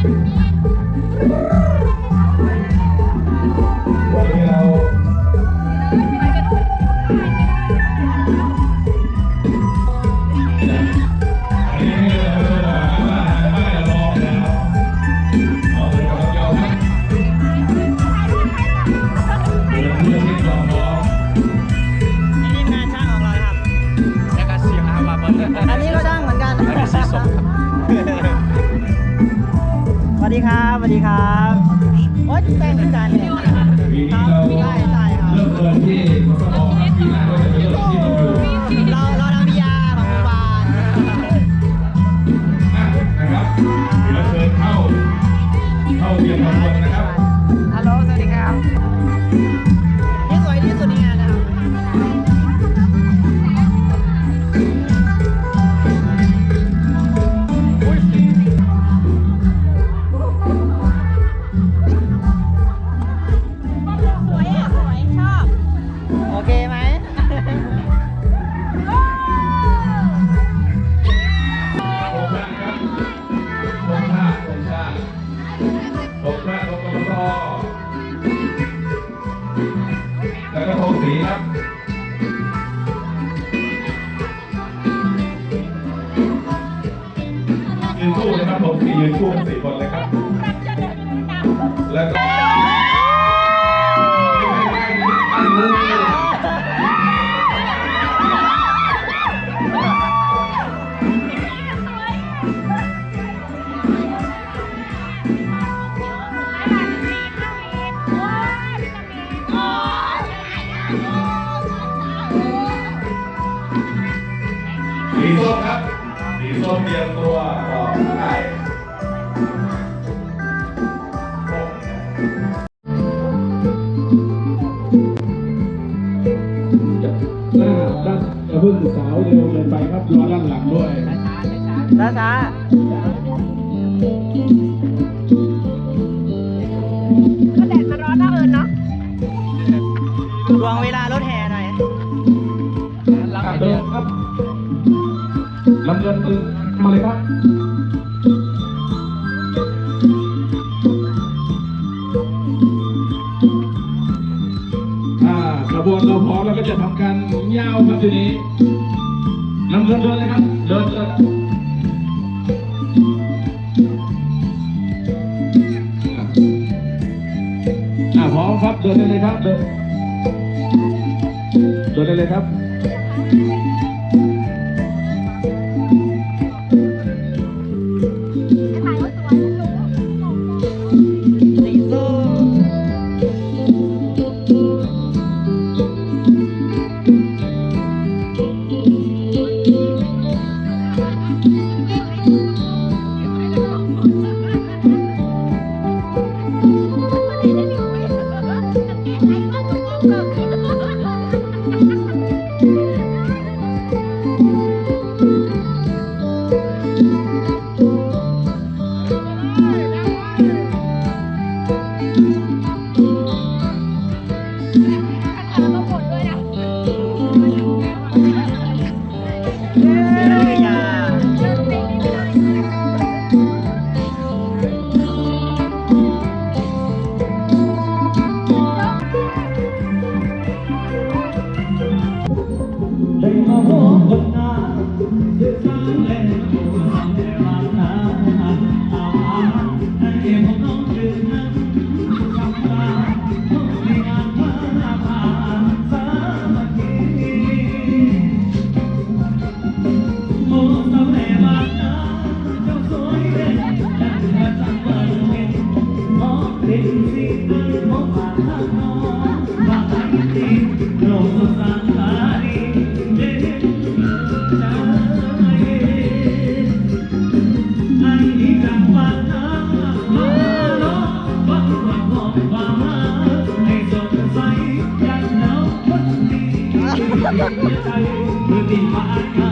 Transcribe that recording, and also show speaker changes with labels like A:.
A: วัน ดีครับ
B: โอ๊ยแต่งเหมือนกันเนี่ย
A: ปีนี้เรา
B: ใช่ใช่ครับ
A: เริ่มเดินที่มสมครับปีหน้าก็จะเป็นเริ่มที่ต้องอยู่
B: เราเราทำพิยา รง
A: ชาติ
B: โครง
C: ชา
A: ติโครงชาติของกรตแล้วก็โทงสีครับยืนคู่นะครับโทงสียืนคู่สี่คนเลยครับ แล้วก็ สีส้มเตรียมตัวต่อได้
D: หน้าด้านอย่าเพิ่งสาวเร็วเกินไปครับรอด้านหลังด้วย
B: ช้าช้า
C: ก็แดดมันร้อนนะเอิญเนาะ
B: ๆดวงเวลารถแห่
D: ลำเงินคือมาเลยครับกระบวนเราพร้อมแล้วก็จะทำการยาวครับทีนี้ลำเงินเดินเลยครับเดินเดินพร้อมครับเดินได้เลยครับเดินเดินได้เลยครับ Kita ingin.